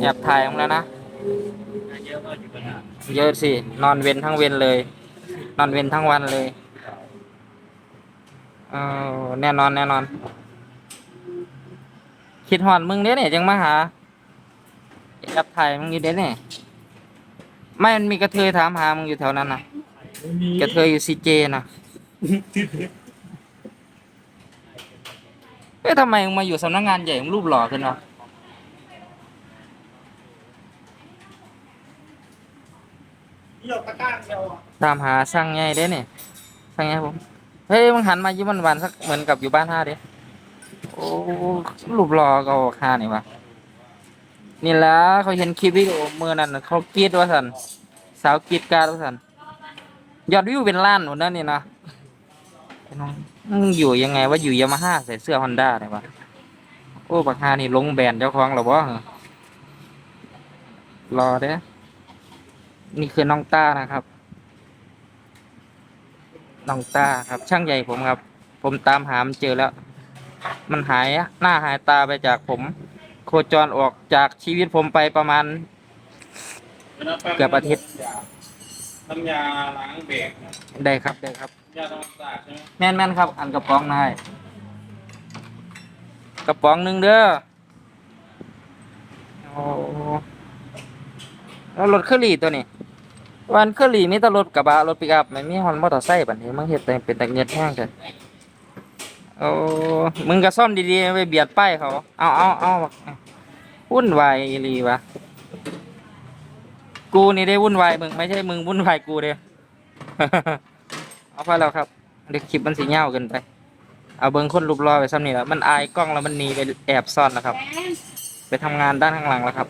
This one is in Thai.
แอบถ่ายของแล้วนะ เยอะสิ นอนเว้นทั้งเว้นเลย นอนเว้นทั้งวันเลยเออแน่นอนแน่นอน คิดหอนมึงเด้เนี่ยจังมาหาแอบถ่ายมึงอยู่เด้เนี่ยไม่มันมีกระเทยถามหามึงอยู่แถวนั้นนะกระเทยอยู่ซีเจนะเอ๊ะทำไมมึงมาอยู่สำนักงานใหญ่มึงรูปหล่อขึ้นวะ นี่เราตะกร้าเดียวอะตามหาช่างใหญ่เด้เนี่ยช่างใหญ่ผม เฮ้ยมึงหันมายิ้มหวานๆสักเหมือนกับอยู่บ้านห้าเด้โอ้รูปหล่อก็ออกห้านี่วะนี่แหละเขาเห็นคลิปวิดีโอมือนั่นน่ะเขากรีดว่าสันสาวกรีดการว่าสันยอดวิวเป็นล้านหมดนั่นนี่นะไอ้น้องมึงอยู่ยังไงว่าอยู่ยามาฮ่าใส่เสื้อฮอนด้าเนี่ยวะโอ้บักฮานี่ลงแบรนด์เจ้าของหรอวะรอเด้อ นี่คือน้องต้านะครับ น้องตาครับ ช่างใหญ่ผมครับ ผมตามหามันเจอแล้ว มันหายหน้าหายตาไปจากผม โคจรออกจากชีวิตผมไปประมาณ เกือบอาทิตย์น้ำยาล้างเบรกได้ครับได้ครับยาทำความสะอาดใช่ไหมแม่นแม่นครับ อันกระป๋องนายกระป๋องหนึ่งเด้อโอ้แล้วรถเครื่องรีตัวนี้ วันเครื่องีมีแต่รถกระบะรถปิกอัพไม่มีฮอนมอเตอร์ไซค์บัดนี้มึงเฮ็ดแต่เป็นตะเงียดแห้งกันโอ้มึงก็ซ่อมดีๆไปเบียดป้ายเขา เอาเอาเอาวุ่นวายอีหลีวะกูนี่ได้วุ่นวายมึงไม่ใช่มึงวุ่นวายกูเด้เอาไปแล้วครับเดี๋ยวคลิปมันสีเงาเกินไปเอาเบิ้งคนรูปรอไปซ้ำนี่แหละมันอายกล้องแล้วมันหนีไปแอบซ่อนแล้วครับ ไปทำงานด้านข้างหลังแล้วครับ